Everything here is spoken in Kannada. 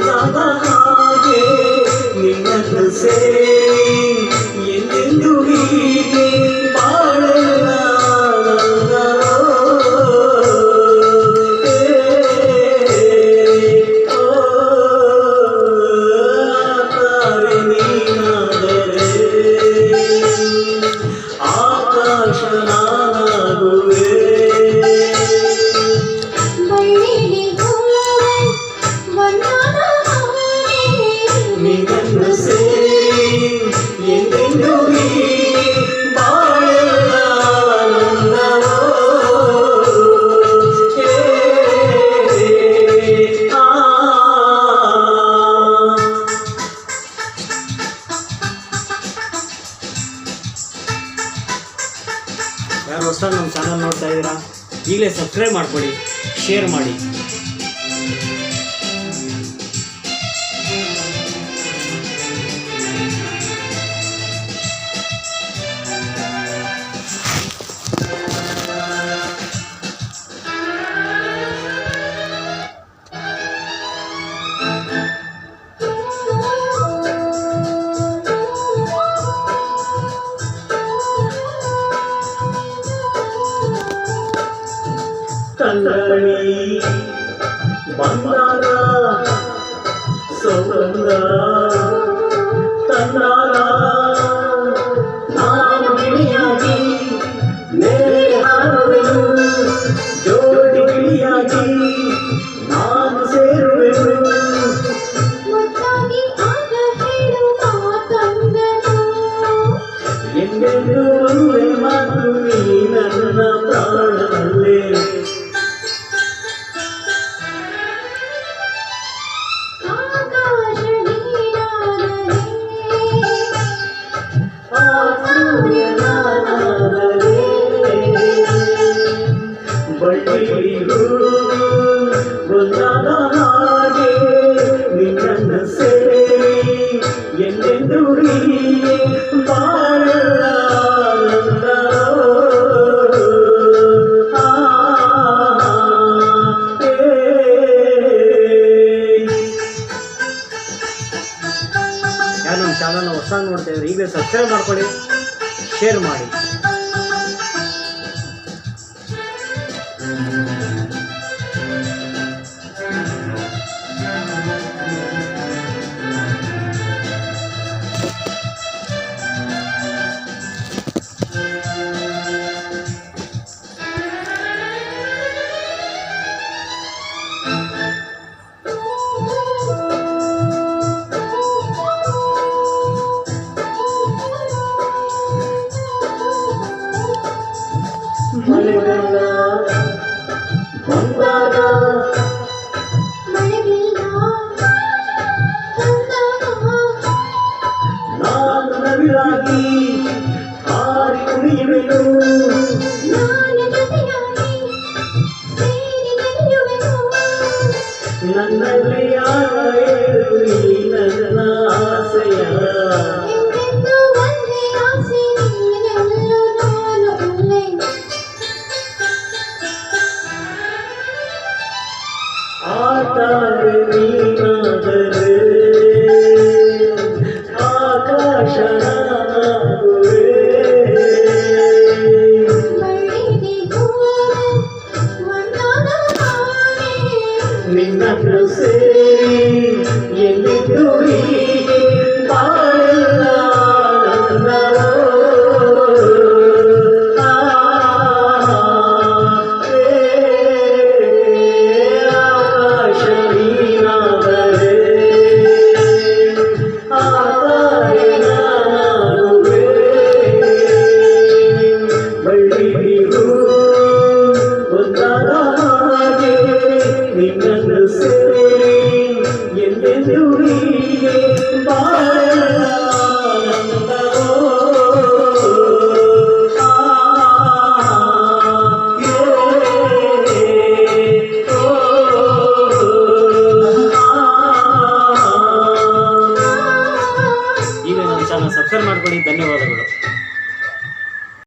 ನಮನಾಗೆ ನಿನ್ನನ್ನು ಸೇರಿ ಎಲ್ಲೆಂದು ಹೀಗೆ ಬಾಳಲ್ಲ ಫಸ್ಟಾಗಿ ನಮ್ಮ ಚಾನಲ್ ನೋಡ್ತಾ ಇದ್ದೀರಾ ಈಗಲೇ ಸಬ್ಸ್ಕ್ರೈಬ್ ಮಾಡ್ಕೊಳ್ಳಿ ಶೇರ್ ಮಾಡಿ. ಬಂದಾರ ಸೌಂದರ ಎಲ್ಲೆದುರಿ ಬಾಳಾನಂದ ಯಾರು ನಮ್ಮ ಚಾನಲ್ನ ಹೊಸ ನೋಡ್ತಾ ಇದ್ರೆ ಈಗಲೇ ಸಬ್ಸ್ಕ್ರೈಬ್ ಮಾಡ್ಕೊಳ್ಳಿ ಶೇರ್ ಮಾಡಿ. Hallelujah. ನಿನ್ನನ್ನು ಸೇರಿ ಎಲ್ಲಿದ್ದು ಈ